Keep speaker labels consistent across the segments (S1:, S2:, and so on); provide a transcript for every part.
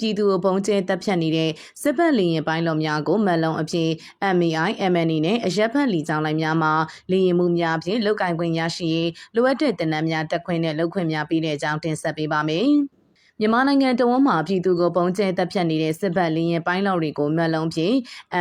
S1: ပြည်သူအုံကျဲတပ်ဖြတ်နေတဲ့စစ်ဘက်လေရင်ပိုင်းတော်များကိုမက်လုံးအဖြစ် MAI MNE နဲ့အရက်ဖက်လီကြောင်းလိုင်းများမှာလေရင်မှုများအဖြစ်လောက်ကင်ခွင့်ရရှိရေးလိုအပ်တဲ့တင်နန်းများတက်ခွင့်နဲ့လုပ်ခွင့်များပေးတဲ့အကြောင်းတင်ဆက်ပေးပါမယ်။ မြန်မာနိုင်ငံတဝန်းမှာပြည်သူကိုပုံကျဲတပ်ဖြတ်နေတဲ့စစ်ဘက်လင်းရင်ပိုင်းလောက်တွေကိုမှတ်လုံးဖြင့်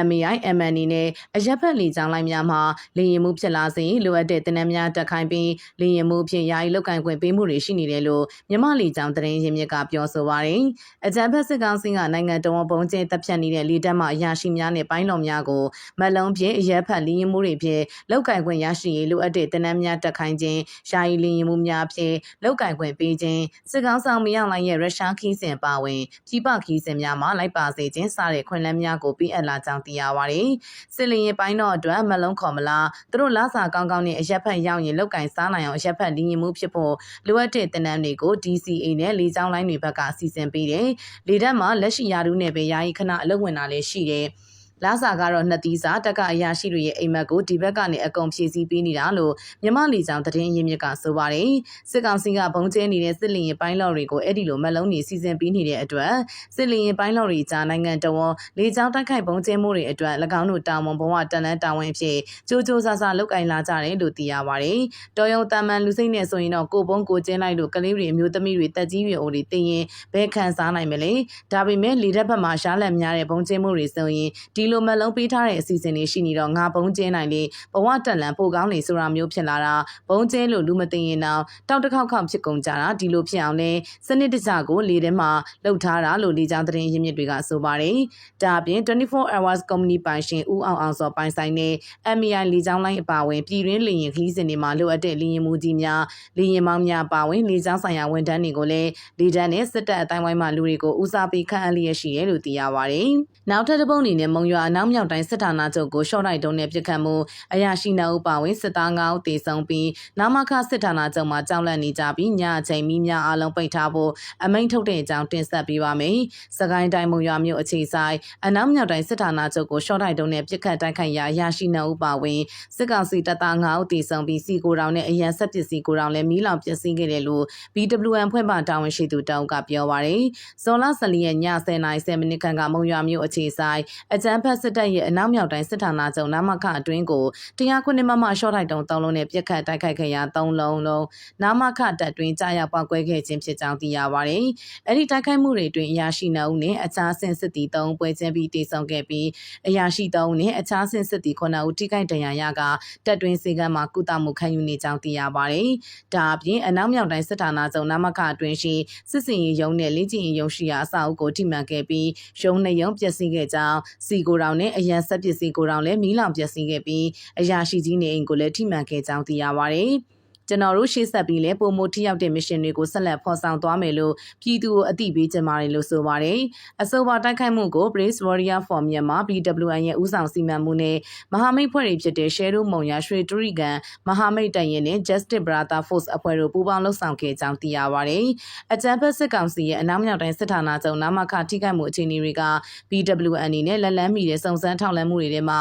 S1: MAI MNE နဲ့အရက်ဖက်လီကြောင်းလိုင်းများမှာလေရင်မှုဖြစ်လာစေလိုအပ်တဲ့တင်နန်းများတက်ခိုင်းပြီးလေရင်မှုဖြင့်ယာယီလောက်ကင်ခွင့်ပေးမှုတွေရှိနေတယ်လို့မြန်မာလီကြောင်းတရင်ရင်းမြစ်ကပြောဆိုပါရယ်အကြံဖက်စစ်ကောင်စီကနိုင်ငံတော်ပုံကျဲတပ်ဖြတ်နေတဲ့လေတပ်မှအရာရှိများနဲ့ပိုင်းတော်များကိုမှတ်လုံးဖြင့်အရက်ဖက်လေရင်မှုတွေဖြင့်လောက်ကင်ခွင့်ရရှိရေးလိုအပ်တဲ့တင်နန်းများတက်ခိုင်းခြင်းယာယီလေရင်မှုများဖြင့်လောက်ကင်ခွင့်ပေးခြင်းစစ်ကောင်ဆောင်မြောက်လိုင်းရဲ့ရုရှားခီးစဉ်ပါဝင်ပြည်ပခီးစဉ်များမှာလိုက်ပါစေခြင်းစတဲ့ခွင့်လန်းများကိုပေးအပ်လာကြောင်းသိရပါတယ်။စစ်လင်ရင်ပိုင်းတော့အတွက်မလုံးခေါ်မလားသူတို့လာစာကောင်းကောင်းနဲ့အရက်ဖက်ရောက်ရင်လောက်ကင်စားနိုင်အောင်အရက်ဖက်လင်းရင်မှုဖြစ်ဖို့လိုအပ်တဲ့တင်နန်းတွေကို DCA နဲ့လေကြောင်းလိုင်းတွေဘက်ကစီစဉ်ပေးတယ်။လေတပ်မှာလက်ရှိယာရုနဲ့ပဲယာယီခဏအလုပ်ဝင်တာလည်းရှိတယ်။ လာစာကတော့နှစ်သီးစာတက်ကအရာရှိတွေရဲ့အိမ်မက်ကိုဒီဘက်ကနေအကုန်ဖြည့်ဆည်းပေးနေတာလို့မြမလီကြောင်သတင်းရင်းမြစ်ကဆိုပါတယ်စစ်ကောင်စီကဘုံကျဲနေတဲ့စစ်လင်ရင်ပိုင်းလော်တွေကိုအဲ့ဒီလိုမလုံးနေစီစဉ်ပေးနေတဲ့အတွက်စစ်လင်ရင်ပိုင်းလော်တွေကြားနိုင်ငံတော်လေကြောင်းတိုက်ခိုက်ဘုံကျဲမှုတွေအတွက်၎င်းတို့တာဝန်ဘဝတန်လန်းတာဝန်ဖြစ်ကြိုးကြိုးဆဆလုတ်ကင်လာကြတယ်လို့သိရပါတယ်တော်ရုံတမန်လူစိတ်နဲ့ဆိုရင်တော့ကိုပုံကိုကျင်းလိုက်လို့ကလေးတွေအမျိုးသမီးတွေတက်ကြီးတွေအိုတွေတင်ရင်ဘဲခံစားနိုင်မလဲဒါပေမဲ့လေတက်ဘက်မှာရှားလက်များတဲ့ဘုံကျဲမှုတွေဆိုရင်ဒီလိုမလုံးပေးထားတဲ့အစီအစဉ်တွေရှိနေတော့ငါဘုံကျဲနိုင်လေဘဝတက်လန်ပိုကောင်းနေဆိုတာမျိုးဖြစ်လာတာဘုံကျဲလို့လူမသိရင်တော့တောက်တစ်ခေါက်ခေါက်ဖြစ်ကုန်ကြတာဒီလိုဖြစ်အောင်လဲစနစ်တကျကိုလေထဲမှာလှုပ်ထားတာလို့လေကြောင်းသတင်းရင်းမြစ်တွေကဆိုပါတယ်ဒါအပြင်24 hours company ပိုင်ရှင်ဦးအောင်အောင်စောပိုင်ဆိုင်တဲ့ MEI လေကြောင်းလိုင်းအပါအဝင်ပြည်တွင်းလေရင်ခီးစဉ်တွေမှာလိုအပ်တဲ့လေရင်မှုကြီးများလေရင်မောင်းများအပါအဝင်လေကြောင်းဆိုင်ရာဝန်ထမ်းတွေကိုလည်းလေတန်းနဲ့စစ်တပ်အတိုင်းဝိုင်းမှလူတွေကိုဦးစားပေးခန့်အပ်လျက်ရှိတယ်လို့သိရပါတယ်နောက်ထပ်တစ်ပုံအနေနဲ့မုံရွာအနောက်မြောက်တိုင်းစစ်ဌာနချုပ်ကိုရှော့တိုက်တုံးနဲ့ပြစ်ခတ်မှုအရာရှိနှုပ်ပါဝင်စစ်သား9ဦးတေဆုံးပြီးနာမခစစ်ဌာနချုပ်မှာကြောက်လန့်နေကြပြီးညအချိန်မိများအလုံးပိတ်ထားဖို့အမိန့်ထုတ်တဲ့အကြောင်းတင်ဆက်ပေးပါမယ်။စကိုင်းတိုင်းမုံရွာမြို့အခြေဆိုင်အနောက်မြောက်တိုင်းစစ်ဌာနချုပ်ကိုရှော့တိုက်တုံးနဲ့ပြစ်ခတ်တိုက်ခိုက်ရာအရာရှိနှုပ်ပါဝင်စစ်ကောင်စီတပ်သား9ဦးတေဆုံးပြီးစီကိုတောင်နဲ့အရန်ဆက်ပစ္စည်းကိုတောင်လည်းမီးလောင်ပျက်စီးခဲ့တယ်လို့ BWN ဖွဲ့မှတာဝန်ရှိသူတောင်ကပြောပါရယ်။ဇွန်လ14ရက်ည10:10မိနစ်ခန့်ကမုံရွာမြို့အခြေဆိုင်အကြမ်းဖက်စစ်တပ်ရဲ့အနောက်မြောက်တိုင်းစစ်ဌာနချုပ်နာမခအတွင်းကိုတရားခွင့်မမရှော့ထိုက်တုံသုံးလုံးနဲ့ပြစ်ခတ်တိုက်ခိုက်ခဲ့ရာသုံးလုံးလုံးနာမခတပ်တွင်ကြာရောက်ပောက်ကွဲခဲ့ခြင်းဖြစ်ကြောင်းသိရပါတယ်။အဲ့ဒီတိုက်ခိုက်မှုတွေတွင်အရာရှိနှုံနဲ့အခြားဆင့်စစ်တီ၃ပွဲချင်းပြီးတိစုံခဲ့ပြီးအရာရှိ၃နဲ့အခြားဆင့်စစ်တီ9ဦးထိခိုက်ဒဏ်ရာရကတပ်တွင်စေကမ်းမှာကုသမှုခံယူနေကြောင်းသိရပါတယ်။ဒါအပြင်အနောက်မြောက်တိုင်းစစ်ဌာနချုပ်နာမခအတွင်းရှိစစ်စင်ရေးရုံးနဲ့လေ့ကျင့်ရေးရုံးရှိရာအဆောက်အဦကိုထိမှန်ခဲ့ပြီးရုံးနှစ်ရုံးပျက်စီးခဲ့ကြောင်းစီကိုတောင်နဲ့အရန်ဆက်ပစ္စည်းကိုတောင်လည်းမီးလောင်ပျက်စီးခဲ့ပြီးအရာရှိကြီးနေအိမ်ကိုလည်းထိမှန်ခဲ့ကြောင်းသိရပါဗျ။ ကျွန်တော်တို့ရှေ့ဆက်ပြီးလဲပုံမထိရောက်တဲ့ mission တွေကိုဆက်လက်ဖော်ဆောင်သွားမယ်လို့ပြည်သူကိုအသိပေးကြပါတယ်လို့ဆိုပါတယ်။အဆိုပါတိုက်ခိုက်မှုကို Brace Warrior for Myanmar BWN ရဲ့ဦးဆောင်စီမံမှုနဲ့မဟာမိတ်ဖွဲ့တွေဖြစ်တဲ့ Shadow မုံရရွှေတရိကန်မဟာမိတ်တရင်နဲ့ Justice Brother Force အဖွဲ့တို့ပူးပေါင်းလှုပ်ဆောင်ခဲ့ကြောင်းသိရပါတယ်။အကြံဖက်စစ်ကောင်စီရဲ့အနောက်မြောက်တိုင်းစစ်ဌာနချုပ်နာမခထိခိုက်မှုအခြေအနေတွေက BWN အနေနဲ့လက်လန်းမီတဲ့စုံစမ်းထောက်လှမ်းမှုတွေထဲမှာ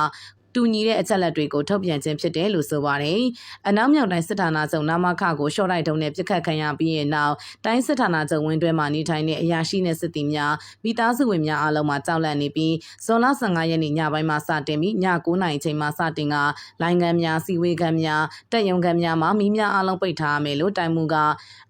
S1: တူညီတဲ့အချက်လက်တွေကိုထုတ်ပြန်ခြင်းဖြစ်တယ်လို့ဆိုပါတယ်။အနောက်မြောက်တိုင်းစစ်ဌာနချုပ်နာမခကိုရှော့တိုက်တုံးနဲ့ပြစ်ခတ်ခံရပြီးရင်နောက်တိုင်းစစ်ဌာနချုပ်ဝင်းတွဲမှာနေထိုင်တဲ့အရာရှိနဲ့စစ်သည်များမိသားစုဝင်များအားလုံးမှာကြောက်လန့်နေပြီးဇွန်လ15ရက်နေ့ညပိုင်းမှာစတင်ပြီးည9:00နာရီချိန်မှာစတင်ကလိုင်းကမ်းများစီဝေးကမ်းများတက်ယုံကမ်းများမှာမိများအားလုံးပိတ်ထားမယ်လို့တိုင်မူက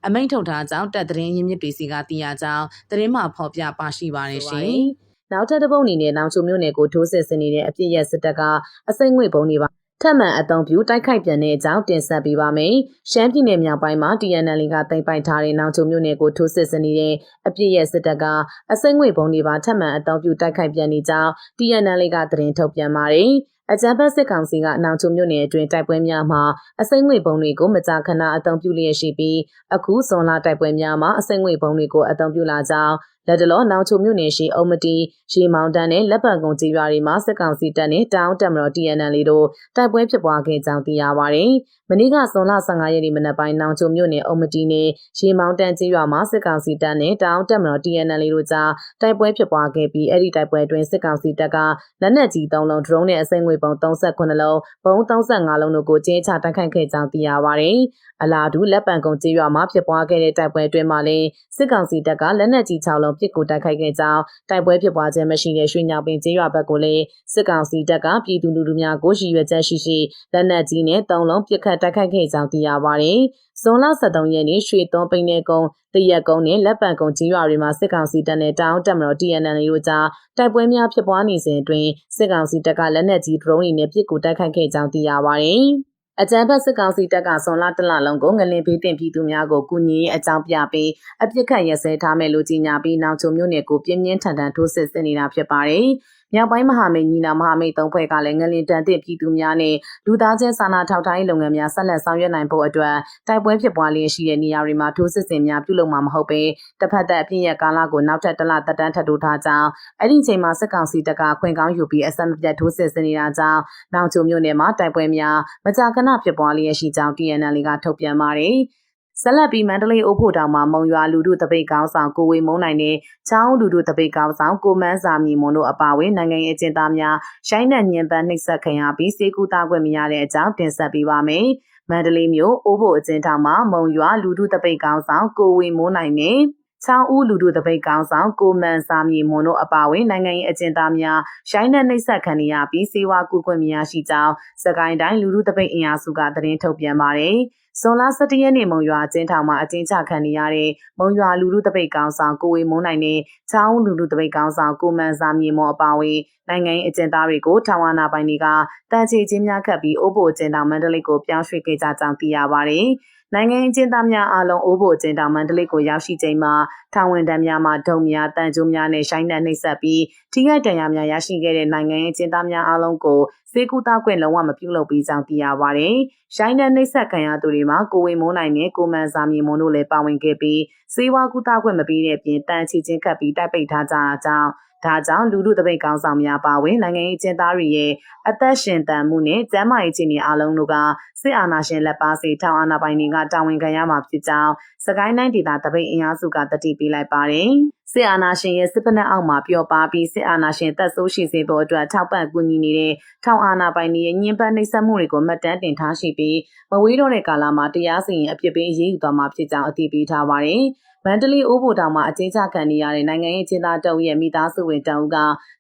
S1: အမိန့်ထုတ်ထားကြောင်းတက်သတင်းရင်းမြစ်တွေစီကသိရကြောင်းသတင်းမှာဖော်ပြပါရှိပါတယ်ရှင်။ နောက်ထပ်တစ်ပုတ်အနေနဲ့နောင်ချုံမြို့နယ်ကိုထိုးစစ်ဆင်နေတဲ့အပြစ်ရက်စစ်တပ်ကအစိမ့်ငွေပုံတွေပါထပ်မံအသုံးပြုတိုက်ခိုက်ပြန်တဲ့အကြောင်းတင်ဆက်ပေးပါမယ်။ရှမ်းပြည်နယ်မြောက်ပိုင်းမှာ TNL ကတင်ပိုက်ထားတဲ့နောင်ချုံမြို့နယ်ကိုထိုးစစ်ဆင်နေတဲ့အပြစ်ရဲ့စစ်တပ်ကအစိမ့်ငွေပုံတွေပါထပ်မံအသုံးပြုတိုက်ခိုက်ပြန်နေကြောင်း TNL ကသတင်းထုတ်ပြန်ပါတယ်။အကြံဖက်စစ်ကောင်စီကနောင်ချုံမြို့နယ်အတွင်းတိုက်ပွဲများမှာအစိမ့်ငွေပုံတွေကိုမကြာခဏအသုံးပြုလျက်ရှိပြီးအခုဇွန်လတိုက်ပွဲများမှာအစိမ့်ငွေပုံတွေကိုအသုံးပြုလာကြောင်း လက်တလောနောင်ချုံမြို့နယ်ရှိအုံမတီရေမောင်တန်းနဲ့လက်ပံကုန်းကြီးရွာတွေမှာစစ်ကောင်စီတပ်နဲ့တောင်တက်မတော် TNL တို့တိုက်ပွဲဖြစ်ပွားခဲ့ကြောင်းသိရပါဗျ။မနေ့ကဇွန်လ15ရက်နေ့မနက်ပိုင်းနောင်ချုံမြို့နယ်အုံမတီနဲ့ရေမောင်တန်းကြီးရွာမှာစစ်ကောင်စီတပ်နဲ့တောင်တက်မတော် TNL တို့ကြားတိုက်ပွဲဖြစ်ပွားခဲ့ပြီးအဲ့ဒီတိုက်ပွဲအတွင်းစစ်ကောင်စီတပ်ကလက်နက်ကြီး၃လုံးဒရုန်းနဲ့အစိမ့်ငွေ
S2: ပုံ38လုံးဘုံ35လုံးတို့ကိုကျင်းချတိုက်ခိုက်ခဲ့ကြောင်းသိရပါတယ်။အလားတူလက်ပံကုံကျေးရွာမှာဖြစ်ပွားခဲ့တဲ့တိုက်ပွဲအတွင်းမှာလည်းစစ်ကောင်စီတပ်ကလက်နက်ကြီး6လုံးပစ်ကူတိုက်ခိုက်ခဲ့ကြောင်းတိုက်ပွဲဖြစ်ပွားခြင်းမရှိတဲ့ရွှေညောင်ပင်ကျေးရွာဘက်ကိုလည်းစစ်ကောင်စီတပ်ကပြည်သူလူထုများကိုရည်ရွယ်ချက်ရှိရှိလက်နက်ကြီးနဲ့3လုံးပစ်ခတ်တိုက်ခိုက်ခဲ့ကြောင်းသိရပါတယ်။ဇွန်လ23ရက်နေ့ရွှေသွန်းပိန်းနယ်ကုန်းတရက်ကုန်းနဲ့လက်ပံကုန်းကြီးရွာတွေမှာစစ်ကောင်စီတပ်နဲ့တောင်တက်မတော် TNL တို့ကြားတိုက်ပွဲများဖြစ်ပွားနေစဉ်အတွင်းစစ်ကောင်စီတပ်ကလက်နက်ကြီးဒရုန်းတွေနဲ့ပစ်ကူတိုက်ခိုက်ခဲ့ကြောင်းသိရပါတယ်။ အကြံဖက်စစ်ကောင်စီတပ်ကဆွန်လာတလလုံးကိုငလင်ဘေးတင်ပြည်သူများကိုကူညီရေးအကြောင်းပြပြီးအပြစ်ခတ်ရစဲထားမယ်လို့ကြေညာပြီးနောက်ချုံမျိုးနယ်ကိုပြင်းပြင်းထန်ထန်ထိုးစစ်ဆင်နေတာဖြစ်ပါတယ်။ မြောက်ပိုင်းမဟာမိတ်ညီနာမဟာမိတ်သုံးဖွဲ့ကလည်းငလင်တန်တဲ့ပြည်သူများနဲ့လူသားချင်းစာနာထောက်ထားရေးလုပ်ငန်းများဆက်လက်ဆောင်ရွက်နိုင်ဖို့အတွက်တိုက်ပွဲဖြစ်ပွားလျက်ရှိတဲ့နေရာတွေမှာထိုးစစ်ဆင်များပြုလုပ်မှာမဟုတ်ပဲတစ်ဖက်သက်အပြည့်ရဲ့ကာလကိုနောက်ထပ်တစ်လသက်တမ်းထပ်တိုးထားကြောင်းအဲ့ဒီချိန်မှာစစ်ကောင်စီတပ်ကခွင့်ကောင်းယူပြီးအဆက်မပြတ်ထိုးစစ်ဆင်နေတာကြောင့်နောက်ကျုံမြို့နယ်မှာတိုက်ပွဲများမကြာခဏဖြစ်ပွားလျက်ရှိကြောင်း TNL ကထုတ်ပြန်ပါတယ်။ ဆက်လက်ပြီးမန္တလေးအိုးဖို့တောင်မှာမုံရွာလူထုတပိတ်ကောင်းဆောင်ကိုဝေမုံနိုင်နဲ့ချောင်းလူထုတပိတ်ကောင်းဆောင်ကိုမန်းစာမြင့်မွန်တို့အပါအဝင်နိုင်ငံရေးအကျဉ်းသားများရှိုင်းနဲ့ညင်ပန်းနှိပ်စက်ခံရပြီးစေကူတာခွင့်မရတဲ့အကြောင်းတင်ဆက်ပေးပါမယ်။မန္တလေးမြို့အိုးဖို့အကျဉ်းထောင်မှာမုံရွာလူထုတပိတ်ကောင်းဆောင်ကိုဝေမုံနိုင်နဲ့ချောင်းဦးလူထုတပိတ်ကောင်းဆောင်ကိုမန်စာမြေမွန်တို့အပါအဝင်နိုင်ငံရေးအကျဉ်းသားများရှိုင်းနဲ့နှိပ်စက်ခံရပြီးစေဝါကူခွင့်မရရှိကြောင်းစကိုင်းတိုင်းလူထုတပိတ်အင်အားစုကသတင်းထုတ်ပြန်ပါတယ်။ဇွန်လ17ရက်နေ့မုံရွာအကျဉ်းထောင်မှာအကျဉ်းချခံနေရတဲ့မုံရွာလူလူတပိတ်ကောင်ဆောင်ကိုဝေမုံနိုင်နဲ့ချောင်းလူလူတပိတ်ကောင်ဆောင်ကိုမန်စာမြေမော်အပါအဝင်နိုင်ငံရေးအကျဉ်းသားတွေကိုထောင်ဝါနာပိုင်တွေကတန်ချေချင်းများခတ်ပြီးအိုးဘိုအကျဉ်းထောင်မန္တလေးကိုပြောင်းရွှေ့ခဲ့ကြကြောင်းသိရပါတယ်။နိုင်ငံရေးကျင်းသားများအားလုံးအိုးဖို့ကျင်းတောင်မန္တလေးကိုရောက်ရှိချိန်မှာထောင်ဝင်တန်းများမှဒုံများတန်ကျိုးများနဲ့ရှိုင်းနှံနှိပ်စက်ပြီးထိခိုက်ဒဏ်ရာများရရှိခဲ့တဲ့နိုင်ငံရေးကျင်းသားများအားလုံးကိုစေကူတာခွင့်လုံးဝမပြုလုပ်ပြီးကြောင်းသိရပါတယ်။ရှိုင်းနှံနှိပ်စက်ခံရသူတွေမှာကိုဝေမိုးနိုင်နဲ့ကိုမန်စာမြေမွန်တို့လည်းပါဝင်ခဲ့ပြီးစေဝါကူတာခွင့်မပေးတဲ့အပြင်တန်ချီချင်းခတ်ပြီးတိုက်ပိတ်ထားကြတာကြောင့် ဒါကြောင့်လူလူတပိတ်ကောင်းဆောင်များပါဝင်နိုင်ငံရေးကျင်းသားတွေရဲ့အသက်ရှင်တန်မှုနဲ့ကျန်းမာရေးအခြေအနေအလုံးတို့ကစစ်အာဏာရှင်လက်ပါစီထောင်အာဏာပိုင်တွေကတာဝန်ခံရမှာဖြစ်ကြောင်းစကိုင်းတိုင်းဒေသတပိတ်အင်အားစုကတတိပေးလိုက်ပါတယ်။စစ်အာဏာရှင်ရဲ့စစ်ပနက်အောက်မှာပျော်ပါပြီးစစ်အာဏာရှင်တပ်ဆိုးရှိစေဖို့အတွက်ထောက်ပံ့ကူညီနေတဲ့ထောင်အာဏာပိုင်တွေရဲ့ညှဉ်းပန်းနှိပ်စက်မှုတွေကိုမှတ်တမ်းတင်ထားရှိပြီးမဝေးတော့တဲ့ကာလမှာတရားစီရင်အပြစ်ပေးအရေးယူသွားမှာဖြစ်ကြောင်းအတည်ပြုထားပါတယ်။ မန္တလေးအိုးဘိုတောင်မှာအကျဉ်းချခံနေရတဲ့နိုင်ငံရေးအကျဉ်းသားတအုပ်ရဲ့မိသားစုဝင်တအုပ်က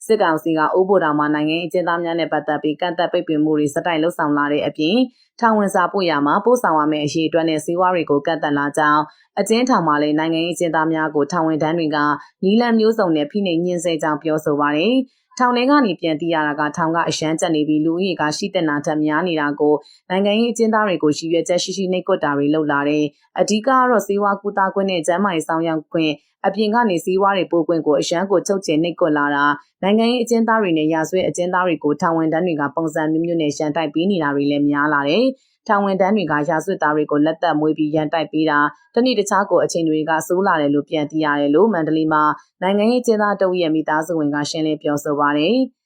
S2: စစ်ကောင်စီကအိုးဘိုတောင်မှာနိုင်ငံရေးအကျဉ်းသားများနဲ့ပတ်သက်ပြီးကန့်သက်ပိတ်ပင်မှုတွေစတိုက်လှုပ်ဆောင်လာတဲ့အပြင်ထောင်ဝင်စာပို့ရမှာပို့ဆောင်ရမယ့်အရေးအတွက်နဲ့စီးပွားတွေကိုကန့်သက်လာကြောင်းအကျဉ်းထောင်မှာလည်းနိုင်ငံရေးအကျဉ်းသားများကိုထောင်ဝင်တန်းတွေကနီလန်မျိုးစုံနဲ့ဖိနှိပ်ညှင်းဆဲကြောင်းပြောဆိုပါတယ်။ ထောင်ထဲကနေပြန်သိရတာကထောင်ကအရှမ်းကျက်နေပြီးလူဦးရေကရှိတဲ့နာထက်များနေတာကိုနိုင်ငံရေးအကျဉ်းသားတွေကိုရည်ရွယ်ချက်ရှိရှိနှိပ်ကွက်တာတွေလုပ်လာတယ်။အဓိကကတော့စေဝါကူတာခွင့်နဲ့ကျန်းမာရေးဆောင်ရောက်ခွင့်အပြင်ကနေစည်းဝါးတွေပို့ခွင့်ကိုအရန်ကိုချုပ်ချယ်နှိပ်ကွက်လာတာနိုင်ငံရေးအကျဉ်းသားတွေနဲ့ရာဇဝတ်အကျဉ်းသားတွေကိုထောင်ဝန်တန်းတွေကပုံစံမျိုးမျိုးနဲ့ရှန်တိုက်ပေးနေတာတွေလည်းများလာတယ်။ထောင်ဝန်တန်းတွေကရာဇဝတ်သားတွေကိုလက်သက်မွေးပြီးရန်တိုက်ပေးတာတနည်းတခြားကိုအချိန်တွေကစိုးလာတယ်လို့ပြန်သိရတယ်လို့မန္တလေးမှာနိုင်ငံရေးကျင်းသားတဝက်ရဲ့မိသားစုဝင်ကရှင်းလင်းပြောဆိုပါတယ်။